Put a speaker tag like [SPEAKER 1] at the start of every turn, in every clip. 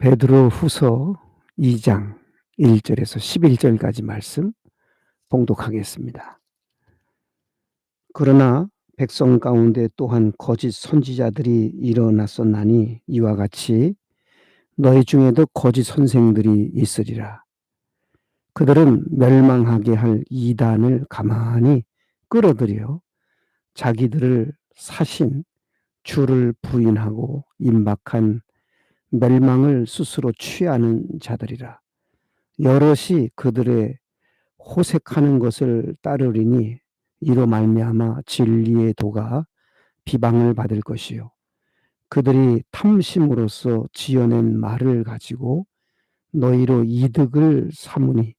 [SPEAKER 1] 베드로 후서 2장 1절에서 11절까지 말씀 봉독하겠습니다. 그러나 백성 가운데 또한 거짓 선지자들이 일어났었나니 이와 같이 너희 중에도 거짓 선생들이 있으리라. 그들은 멸망하게 할 이단을 가만히 끌어들여 자기들을 사신 주를 부인하고 임박한 멸망을 스스로 취하는 자들이라. 여럿이 그들의 호색하는 것을 따르리니 이로 말미암아 진리의 도가 비방을 받을 것이요 그들이 탐심으로써 지어낸 말을 가지고 너희로 이득을 삼으니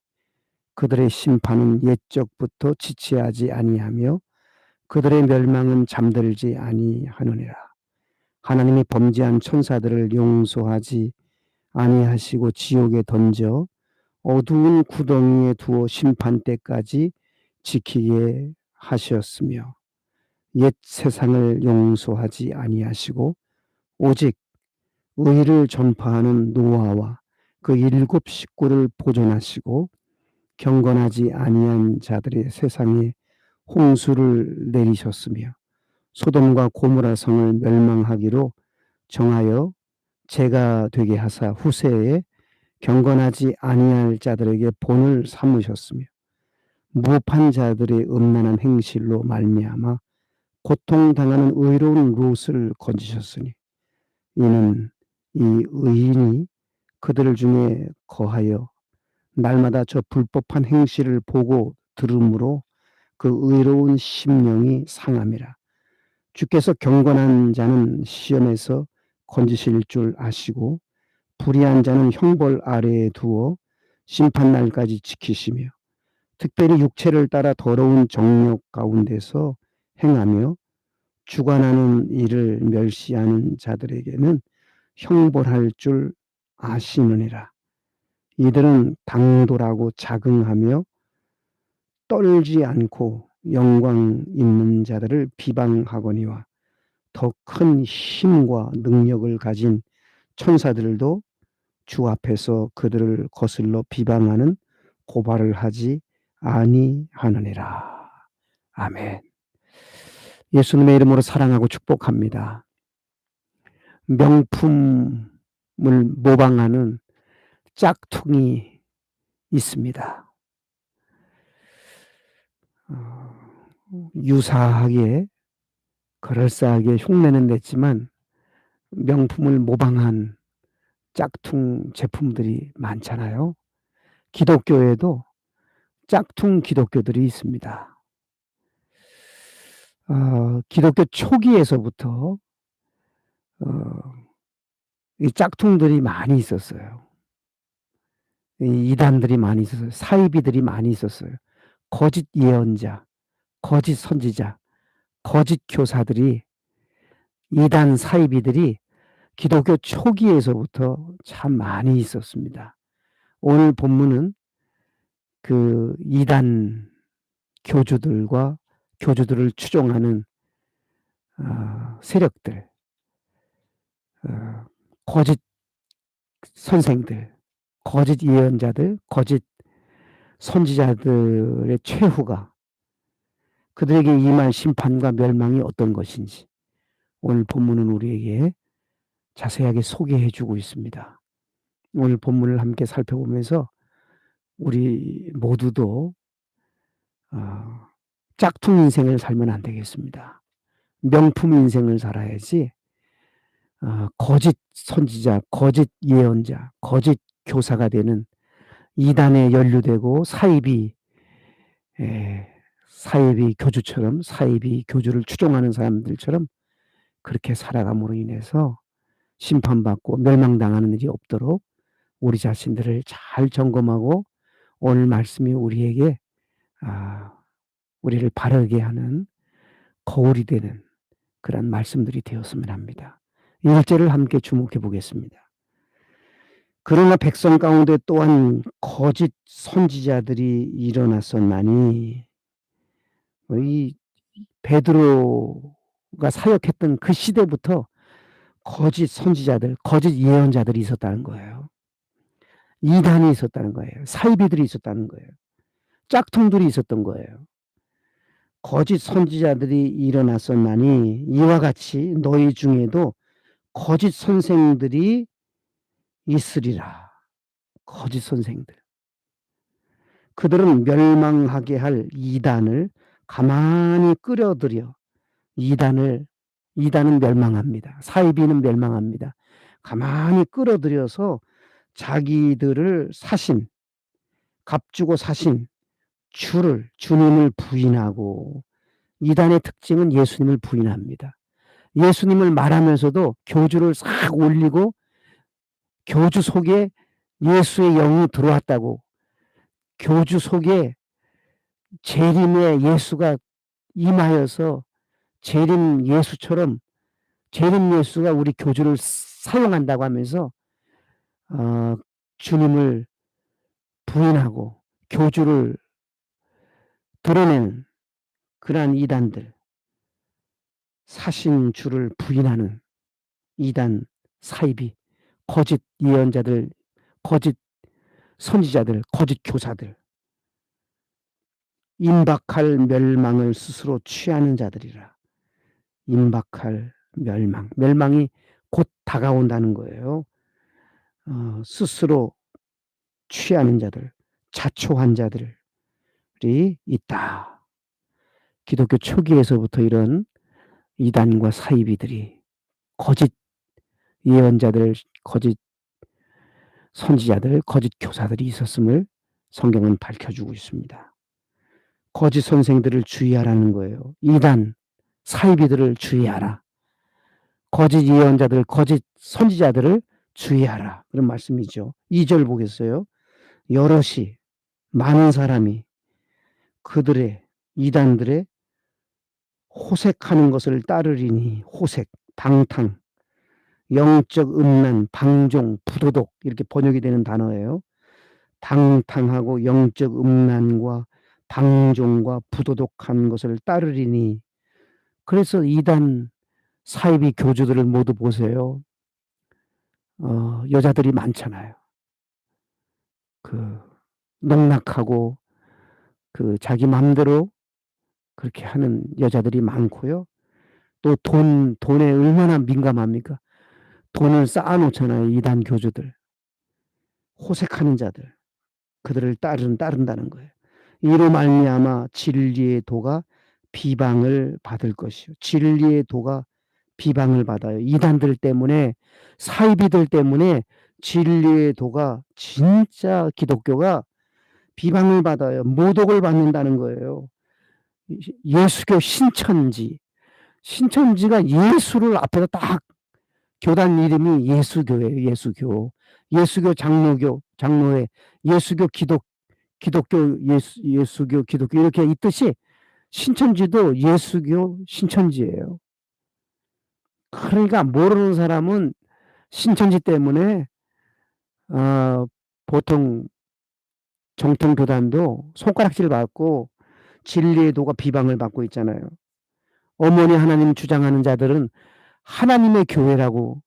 [SPEAKER 1] 그들의 심판은 옛적부터 지체하지 아니하며 그들의 멸망은 잠들지 아니하느니라. 하나님이 범죄한 천사들을 용서하지 아니하시고 지옥에 던져 어두운 구덩이에 두어 심판 때까지 지키게 하셨으며 옛 세상을 용서하지 아니하시고 오직 의를 전파하는 노아와 그 일곱 식구를 보존하시고 경건하지 아니한 자들의 세상에 홍수를 내리셨으며 소돔과 고모라 성을 멸망하기로 정하여 제가 되게 하사 후세에 경건하지 아니할 자들에게 본을 삼으셨으며 무업한 자들의 음란한 행실로 말미암아 고통당하는 의로운 롯을 건지셨으니 이는 이 의인이 그들 중에 거하여 날마다 저 불법한 행실을 보고 들으므로 그 의로운 심령이 상함이라. 주께서 경건한 자는 시험에서 건지실 줄 아시고 불의한 자는 형벌 아래에 두어 심판날까지 지키시며 특별히 육체를 따라 더러운 정욕 가운데서 행하며 주관하는 일을 멸시하는 자들에게는 형벌할 줄 아시느니라. 이들은 당돌하고 자긍하며 떨지 않고 영광 있는 자들을 비방하거니와 더 큰 힘과 능력을 가진 천사들도 주 앞에서 그들을 거슬러 비방하는 고발을 하지 아니하느니라. 아멘. 예수님의 이름으로 사랑하고 축복합니다. 명품을 모방하는 짝퉁이 있습니다. 어, 유사하게 그럴싸하게 흉내는 냈지만 명품을 모방한 짝퉁 제품들이 많잖아요. 기독교에도 짝퉁 기독교들이 있습니다. 어, 기독교 초기에서부터 어, 이 짝퉁들이 많이 있었어요. 이 이단들이 많이 있었어요. 사이비들이 많이 있었어요. 거짓 예언자, 거짓 선지자, 거짓 교사들이 이단 사이비들이 기독교 초기에서부터 참 많이 있었습니다. 오늘 본문은 그 이단 교주들과 교주들을 추종하는 어, 세력들, 어, 거짓 선생들, 거짓 예언자들, 거짓 선지자들의 최후가 그들에게 임할 심판과 멸망이 어떤 것인지 오늘 본문은 우리에게 자세하게 소개해 주고 있습니다. 오늘 본문을 함께 살펴보면서 우리 모두도 어, 짝퉁 인생을 살면 안 되겠습니다. 명품 인생을 살아야지 어, 거짓 선지자, 거짓 예언자, 거짓 교사가 되는 이단에 연루되고 사이비 에, 사이비 교주처럼 사이비 교주를 추종하는 사람들처럼 그렇게 살아감으로 인해서 심판받고 멸망당하는 일이 없도록 우리 자신들을 잘 점검하고 오늘 말씀이 우리에게 아, 우리를 바르게 하는 거울이 되는 그런 말씀들이 되었으면 합니다. 1절을 함께 주목해 보겠습니다. 그러나 백성 가운데 또한 거짓 선지자들이 일어났었나니 이 베드로가 사역했던 그 시대부터 거짓 선지자들, 거짓 예언자들이 있었다는 거예요. 이단이 있었다는 거예요. 사이비들이 있었다는 거예요. 짝퉁들이 있었던 거예요. 거짓 선지자들이 일어났었나니 이와 같이 너희 중에도 거짓 선생들이 있으리라. 거짓 선생들. 그들은 멸망하게 할 이단을 가만히 끌어들여 이단을 이단은 멸망합니다. 사이비는 멸망합니다. 가만히 끌어들여서 자기들을 사신 값주고 사신 주를 주님을 부인하고 이단의 특징은 예수님을 부인합니다. 예수님을 말하면서도 교주를 싹 올리고 교주 속에 예수의 영이 들어왔다고 교주 속에 재림의 예수가 임하여서 재림 예수처럼 재림 예수가 우리 교주를 사용한다고 하면서 어, 주님을 부인하고 교주를 드러내는 그러한 이단들 사신 주를 부인하는 이단 사이비 거짓 예언자들 거짓 선지자들 거짓 교사들 임박할 멸망을 스스로 취하는 자들이라. 임박할 멸망. 멸망이 곧 다가온다는 거예요. 어, 스스로 취하는 자들 자초한 자들이 있다. 기독교 초기에서부터 이런 이단과 사이비들이 거짓 예언자들, 거짓 선지자들, 거짓 교사들이 있었음을 성경은 밝혀주고 있습니다. 거짓 선생들을 주의하라는 거예요. 이단, 사이비들을 주의하라. 거짓 예언자들, 거짓 선지자들을 주의하라. 그런 말씀이죠. 2절 보겠어요. 여럿이, 많은 사람이 그들의, 이단들의 호색하는 것을 따르리니 호색, 방탕, 영적 음란, 방종, 부도덕 이렇게 번역이 되는 단어예요. 방탕하고 영적 음란과 방종과 부도덕한 것을 따르리니 그래서 이단 사이비 교주들을 모두 보세요. 어, 여자들이 많잖아요. 그 농락하고 그 자기 마음대로 그렇게 하는 여자들이 많고요. 또 돈, 돈에 얼마나 민감합니까? 돈을 쌓아놓잖아요. 이단 교주들. 호색하는 자들. 그들을 따른, 따른다는 거예요. 이로 말미암아 진리의 도가 비방을 받을 것이요. 진리의 도가 비방을 받아요. 이단들 때문에, 사이비들 때문에 진리의 도가 진짜 기독교가 비방을 받아요. 모독을 받는다는 거예요. 예수교 신천지. 신천지가 예수를 앞에다 딱 교단 이름이 예수교예요. 예수교. 예수교 장로교, 장로회, 예수교 기독, 기독교, 예수, 예수교, 기독교 이렇게 있듯이 신천지도 예수교 신천지예요. 그러니까 모르는 사람은 신천지 때문에 어, 보통 정통 교단도 손가락질 받고 진리의 도가 비방을 받고 있잖아요. 어머니 하나님 주장하는 자들은 하나님의 교회라고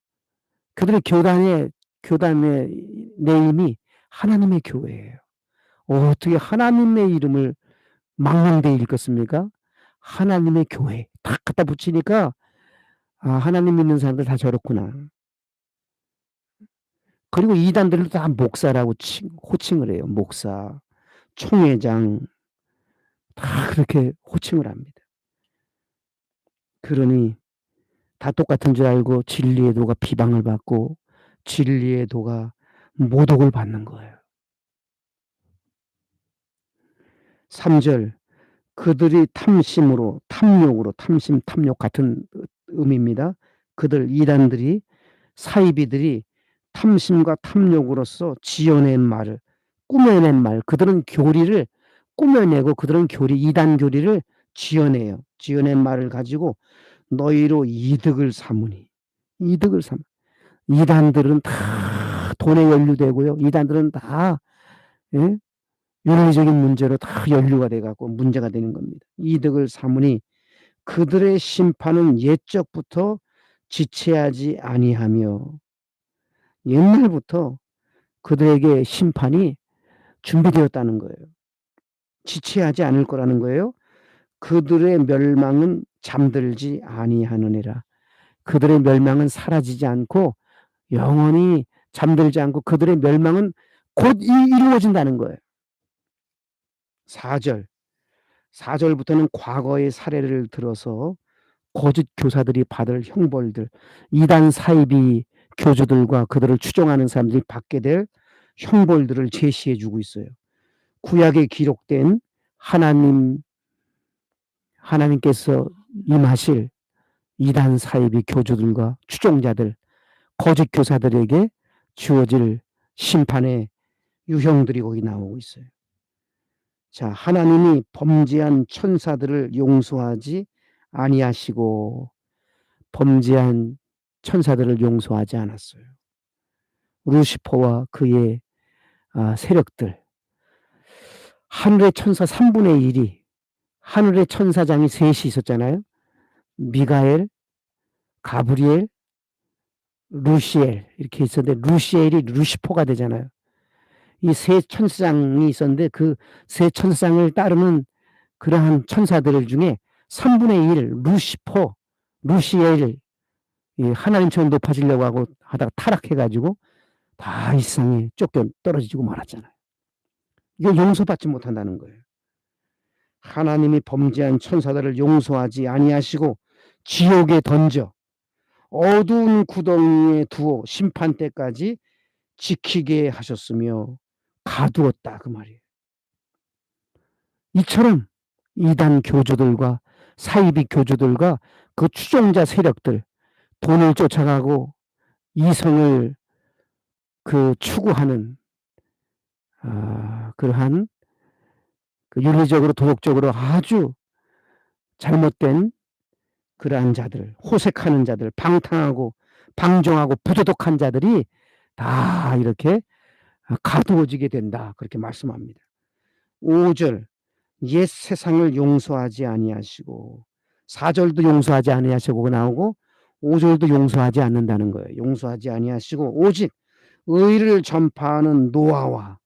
[SPEAKER 1] 그들의 교단의 교단의 네임이 하나님의 교회예요. 어떻게 하나님의 이름을 망망대 읽겠습니까? 하나님의 교회 딱 갖다 붙이니까 아, 하나님 믿는 사람들 다 저렇구나. 그리고 이단들도 다 목사라고 칭, 호칭을 해요. 목사, 총회장 다 그렇게 호칭을 합니다. 그러니 다 똑같은 줄 알고 진리의 도가 비방을 받고 진리의 도가 모독을 받는 거예요. 3절 그들이 탐심으로 탐욕으로 탐심 탐욕 같은 의미입니다. 그들 이단들이 사이비들이 탐심과 탐욕으로서 지어낸 말을 꾸며낸 말 그들은 교리를 꾸며내고 그들은 교리 이단 교리를 지어내요. 지어낸 말을 가지고 너희로 이득을 삼으니 이득을 삼 이단들은 다 돈에 연루되고요. 이단들은 다 예? 윤리적인 문제로 다 연루가 돼갖고 문제가 되는 겁니다. 이득을 삼으니 그들의 심판은 옛적부터 지체하지 아니하며 옛날부터 그들에게 심판이 준비되었다는 거예요. 지체하지 않을 거라는 거예요. 그들의 멸망은 잠들지 아니하느니라. 그들의 멸망은 사라지지 않고 영원히 잠들지 않고 그들의 멸망은 곧 이루어진다는 거예요. 4절. 4절부터는 과거의 사례를 들어서 거짓 교사들이 받을 형벌들, 이단 사이비 교주들과 그들을 추종하는 사람들이 받게 될 형벌들을 제시해 주고 있어요. 구약에 기록된 하나님 하나님께서 임하실 이단 사이비 교주들과 추종자들, 거짓 교사들에게 주어질 심판의 유형들이 거기 나오고 있어요. 자, 하나님이 범죄한 천사들을 용서하지 아니하시고 범죄한 천사들을 용서하지 않았어요. 루시퍼와 그의 아, 세력들 하늘의 천사 3분의 1이 하늘의 천사장이 셋이 있었잖아요. 미가엘, 가브리엘, 루시엘 이렇게 있었는데 루시엘이 루시퍼가 되잖아요. 이 세 천사장이 있었는데 그 세 천사장을 따르는 그러한 천사들 중에 3분의 1 루시퍼, 루시엘 하나님처럼 높아지려고 하고 하다가 타락해가지고 다 이상에 쫓겨 떨어지고 말았잖아요. 이거 용서받지 못한다는 거예요. 하나님이 범죄한 천사들을 용서하지 아니하시고 지옥에 던져 어두운 구덩이에 두어 심판 때까지 지키게 하셨으며 가두었다 그 말이에요. 이처럼 이단 교주들과 사이비 교주들과 그 추종자 세력들 돈을 쫓아가고 이성을 그 추구하는 아, 그러한 그 윤리적으로 도덕적으로 아주 잘못된 그러한 자들, 호색하는 자들, 방탕하고 방종하고 부도덕한 자들이 다 이렇게 가두어지게 된다. 그렇게 말씀합니다. 5절 옛 세상을 용서하지 아니하시고 4절도 용서하지 아니하시고 나오고 5절도 용서하지 않는다는 거예요. 용서하지 아니하시고 오직 의를 전파하는 노아와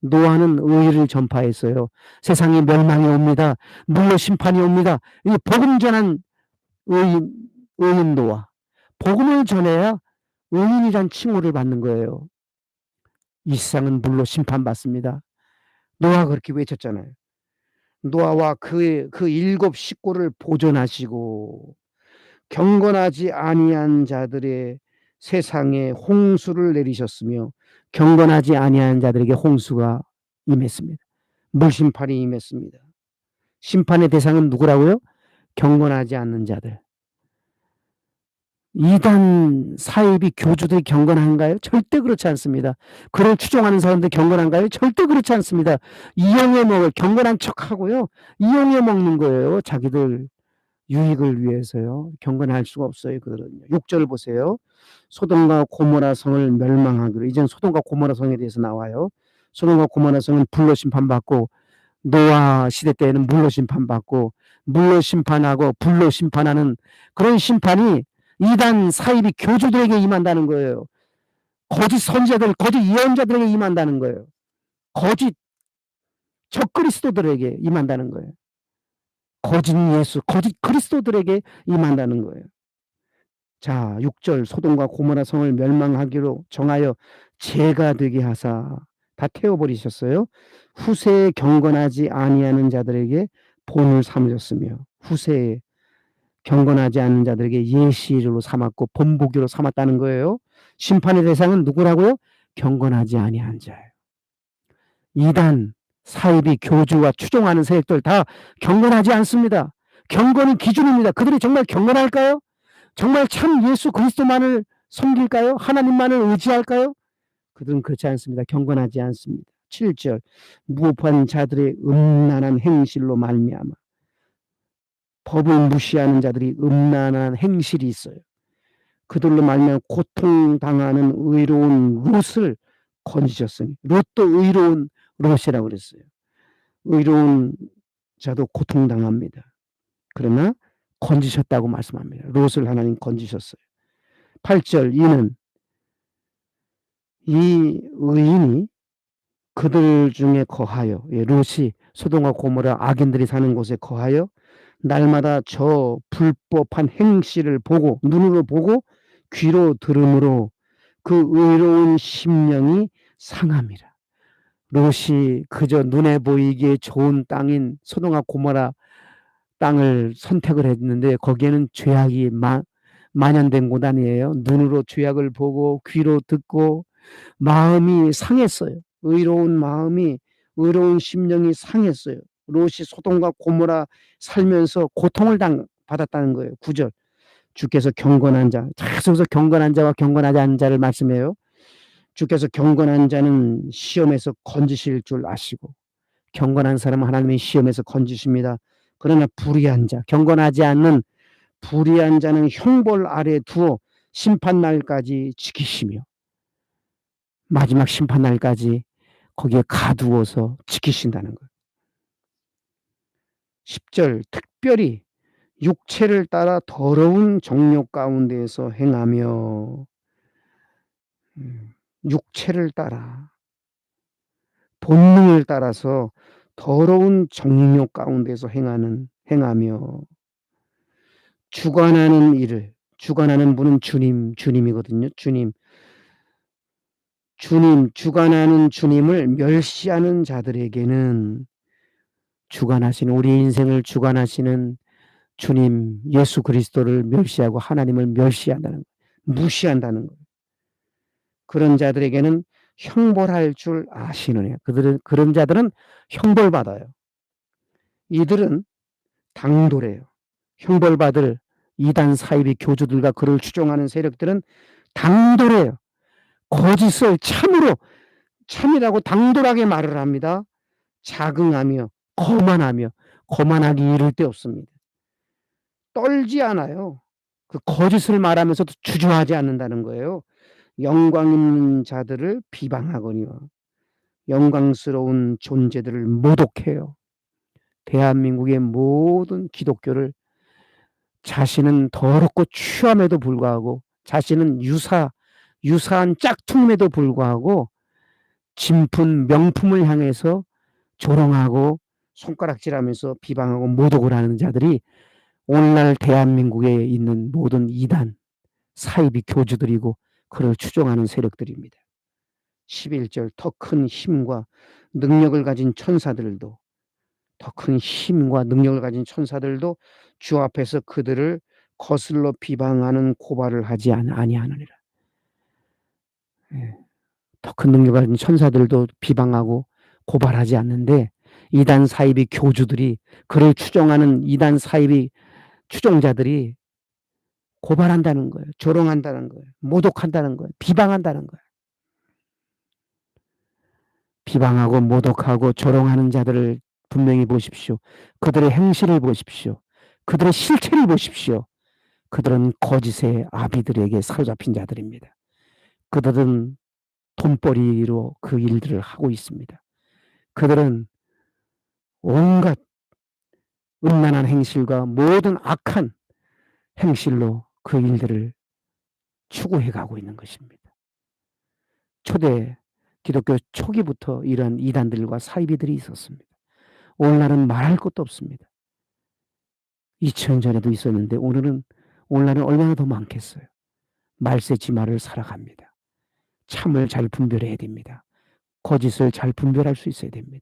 [SPEAKER 1] 노아는 의를 전파했어요. 세상에 멸망이 옵니다. 물로 심판이 옵니다. 이 복음 전한 의인, 의인 노아. 복음을 전해야 의인이란 칭호를 받는 거예요. 이 세상은 물로 심판받습니다. 노아가 그렇게 외쳤잖아요. 노아와 그의 그 일곱 식구를 보존하시고 경건하지 아니한 자들의 세상에 홍수를 내리셨으며 경건하지 아니한 자들에게 홍수가 임했습니다. 물심판이 임했습니다. 심판의 대상은 누구라고요? 경건하지 않는 자들. 이단 사이비 교주들이 경건한가요? 절대 그렇지 않습니다. 그를 추종하는 사람들 경건한가요? 절대 그렇지 않습니다. 이용해 먹을 경건한 척하고요. 이용해 먹는 거예요. 자기들 유익을 위해서요. 경건할 수가 없어요. 그들은요. 6절 보세요. 소돔과 고모라 성을 멸망하기로 이젠 소돔과 고모라 성에 대해서 나와요. 소돔과 고모라 성은 불로 심판받고 노아 시대 때에는 물로 심판받고 물로 심판하고 불로 심판하는 그런 심판이 이단 사이비 교주들에게 임한다는 거예요. 거짓 선제들, 거짓 예언자들에게 임한다는 거예요. 거짓 적그리스도들에게 임한다는 거예요. 거짓 예수, 거짓 그리스도들에게 임한다는 거예요. 자, 6절 소돔과 고모라 성을 멸망하기로 정하여 죄가 되게 하사 다 태워버리셨어요. 후세에 경건하지 아니하는 자들에게 본을 삼으셨으며 후세에 경건하지 않는 자들에게 예시로 삼았고 본보기로 삼았다는 거예요. 심판의 대상은 누구라고요? 경건하지 아니한 자예요. 이단, 사이비, 교주와 추종하는 세력들 다 경건하지 않습니다. 경건은 기준입니다. 그들이 정말 경건할까요? 정말 참 예수 그리스도만을 섬길까요? 하나님만을 의지할까요? 그들은 그렇지 않습니다. 경건하지 않습니다. 7절 무법한 자들의 음란한 행실로 말미암아 법을 무시하는 자들이 음란한 행실이 있어요. 그들로 말미암아 고통당하는 의로운 롯을 건지셨으니 롯도 의로운 롯이라고 그랬어요. 의로운 자도 고통당합니다. 그러나 건지셨다고 말씀합니다. 롯을 하나님 건지셨어요. 8절 이는 이 의인이 그들 중에 거하여 예, 롯이 소동과 고모라 악인들이 사는 곳에 거하여 날마다 저 불법한 행실을 보고 눈으로 보고 귀로 들음으로 그 의로운 심령이 상함이라. 롯이 그저 눈에 보이기에 좋은 땅인 소동과 고모라 땅을 선택을 했는데 거기에는 죄악이 마, 만연된 곳 아니에요. 눈으로 죄악을 보고 귀로 듣고 마음이 상했어요. 의로운 마음이 의로운 심령이 상했어요. 롯이 소돔과 고모라 살면서 고통을 당, 받았다는 거예요. 9절. 주께서 경건한 자, 계속해서 경건한 자와 경건하지 않은 자를 말씀해요. 주께서 경건한 자는 시험에서 건지실 줄 아시고 경건한 사람은 하나님의 시험에서 건지십니다. 그러나 불의한 자, 경건하지 않는 불의한 자는 형벌 아래 두어 심판 날까지 지키시며 마지막 심판 날까지 거기에 가두어서 지키신다는 거예요. 10절 특별히 육체를 따라 더러운 정욕 가운데에서 행하며 음, 육체를 따라 본능을 따라서 더러운 정욕 가운데서 행하는 행하며 주관하는 일을 주관하는 분은 주님 주님이거든요. 주님 주님 주관하는 주님을 멸시하는 자들에게는 주관하시는 우리 인생을 주관하시는 주님 예수 그리스도를 멸시하고 하나님을 멸시한다는 무시한다는 거예요. 그런 자들에게는 형벌할 줄 아시느냐. 그들은 그런 자들은 형벌 받아요. 이들은 당돌해요. 형벌 받을 이단 사이비 교주들과 그를 추종하는 세력들은 당돌해요. 거짓을 참으로 참이라고 당돌하게 말을 합니다. 자긍하며 거만하며 거만하기 이를 데 없습니다. 떨지 않아요. 그 거짓을 말하면서도 주저하지 않는다는 거예요. 영광 있는 자들을 비방하거니와 영광스러운 존재들을 모독해요. 대한민국의 모든 기독교를 자신은 더럽고 추함에도 불구하고 자신은 유사 유사한 짝퉁임에도 불구하고 진품 명품을 향해서 조롱하고 손가락질하면서 비방하고 모독을 하는 자들이 오늘날 대한민국에 있는 모든 이단 사이비 교주들이고 그를 추종하는 세력들입니다. 11절 더 큰 힘과 능력을 가진 천사들도 더 큰 힘과 능력을 가진 천사들도 주 앞에서 그들을 거슬러 비방하는 고발을 하지 아니하느니라. 예. 더큰 능력을 가진 천사들도 비방하고 고발하지 않는데 이단 사이비 교주들이 그를 추종하는 이단 사이비 추종자들이 고발한다는 거예요. 조롱한다는 거예요. 모독한다는 거예요. 비방한다는 거예요. 비방하고 모독하고 조롱하는 자들을 분명히 보십시오. 그들의 행실을 보십시오. 그들의 실체를 보십시오. 그들은 거짓의 아비들에게 사로잡힌 자들입니다. 그들은 돈벌이로 그 일들을 하고 있습니다. 그들은 온갖 음란한 행실과 모든 악한 행실로 그 일들을 추구해 가고 있는 것입니다. 초대 기독교 초기부터 이런 이단들과 사이비들이 있었습니다. 오늘날은 말할 것도 없습니다. 2000년 전에도 있었는데 오늘은 오늘날은 얼마나 더 많겠어요. 말세 지마를 살아갑니다. 참을 잘 분별해야 됩니다. 거짓을 잘 분별할 수 있어야 됩니다.